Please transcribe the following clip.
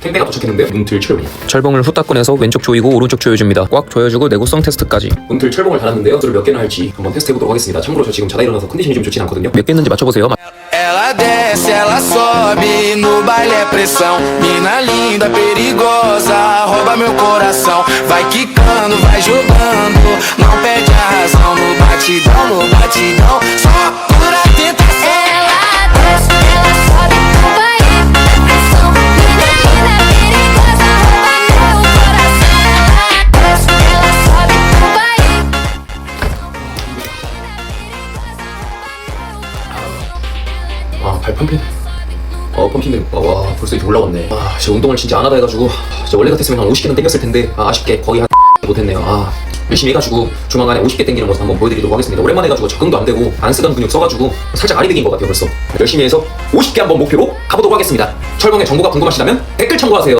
택배가 도착했는데 문틀 철봉 철봉을 후딱 꺼내서 왼쪽 조이고 오른쪽 조여줍니다. 꽉 조여주고 내구성 테스트까지. 문틀 철봉을 달았는데요 저를 몇 개나 할지 한번 테스트 해보도록 하겠습니다 참고로 저 지금 자다 일어나서 컨디션이 좀 좋진 않거든요 몇 개 있는지 맞춰보세요. Ela desce, ela sobe, no baile é pressão. Mina linda, perigosa, rouba meu coração. Vai quicando, vai jogando, não perde a razão. No batidão, no batidão, só 아 발 펌핑 어 펌핑 어, 와 벌써 이렇게 올라왔네. 아 진짜 운동을 진짜 안 하다 해가지고 진짜 원래 같았으면 한 50개는 땡겼을 텐데 아, 아쉽게 거의 한 못했네요. 아 열심히 해가지고 조만간에 50개 땡기는 모습 한번 보여드리도록 하겠습니다. 오랜만에 해가지고 적응도 안 되고 안 쓰던 근육 써가지고 살짝 아리백인 것 같아요 벌써. 열심히 해서 50개 한번 목표로 가보도록 하겠습니다. 철봉의 정보가 궁금하시다면 댓글 참고하세요